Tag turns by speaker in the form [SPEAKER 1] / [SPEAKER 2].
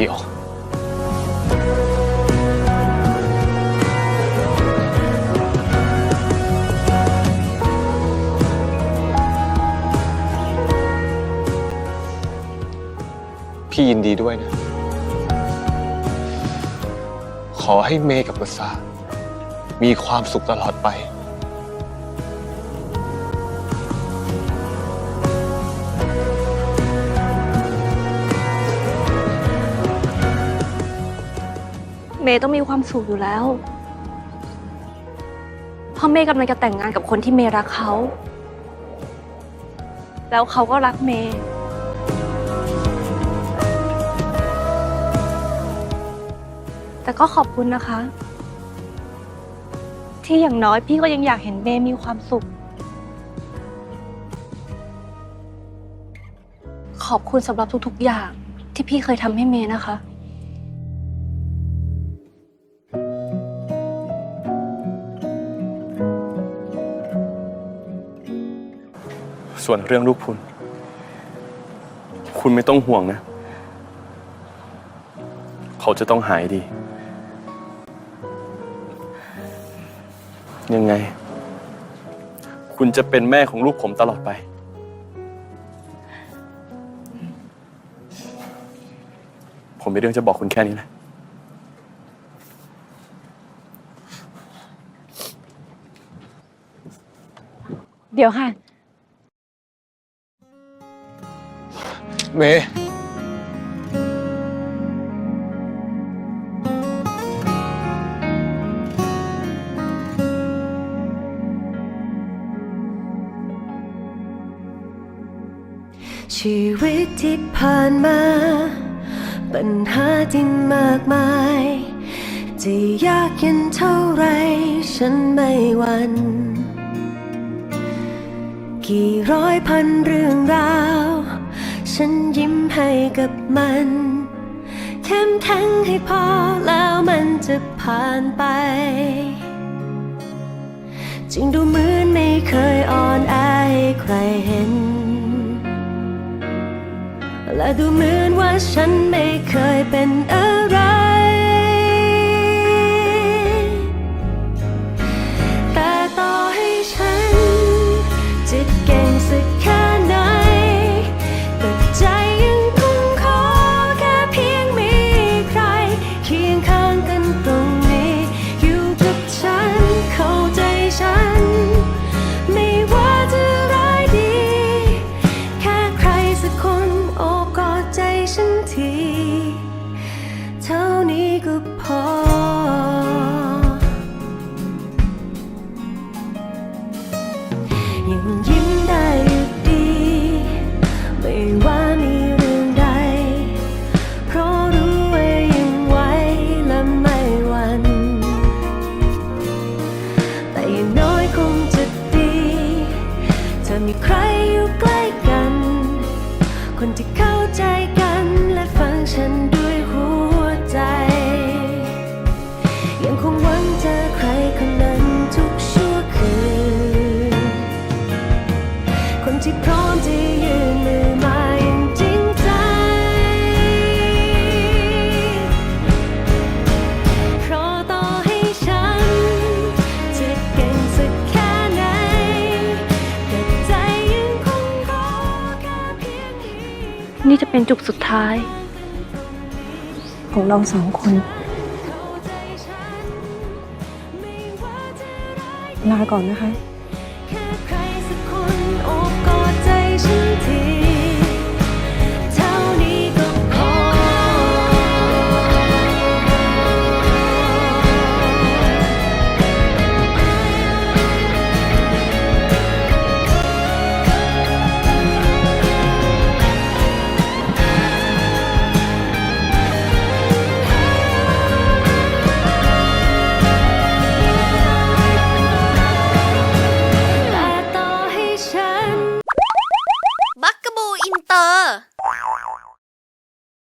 [SPEAKER 1] ดียว พี่ยินดีด้วยนะ ขอให้เมย์กับกษามีความสุขตลอดไป
[SPEAKER 2] มย์ต้องมีความสุขอยู่แล้วเพราะเมย์กำลังจะแต่งงานกับคนที่เมย์รักเขา แล้วเขาก็รักเมย์แต่ก็ขอบคุณนะคะ ที่อย่างน้อยพี่ก็ยังอยากเห็นเมย์มีความสุข ขอบคุณสำหรับทุกๆอย่างที่พี่เคยทำให้เมย์นะคะ
[SPEAKER 3] ส่วนเรื่องลูกพุนคุณไม่ต้องห่วงนะ เขาจะต้องหายดี ยังไง คุณจะเป็นแม่ของลูกผมตลอดไป ผมมีเรื่องจะบอกคุณแค่นี้แหละ
[SPEAKER 2] เดี๋ยวค่ะ
[SPEAKER 1] เมย์
[SPEAKER 4] ชีวิตที่ผ่านมา ปัญหาที่มากมาย จะยากเย็นเท่าไร ฉันไม่หวันกี่ร้อยพันเรื่องราว ฉันยิ้มให้กับมันเข้มแข็งให้พอแล้วมันจะผ่านไปจึงดูเหมือนไม่เคยอ่อนแอให้ใครเห็น และดูเหมือนว่าฉันไม่เคยเป็นอะไร มีใครอยู่ใกล้กัน คนที่เข้าใจกันและฟังฉันด้วยหัวใจ ยังคงหวังเจอใครคนนั้นทุกชั่วคืน คนที่พร้อมจะ นี่จะเป็
[SPEAKER 2] นจุดสุดท้าย ของเราสองคน ลาก่อนนะคะ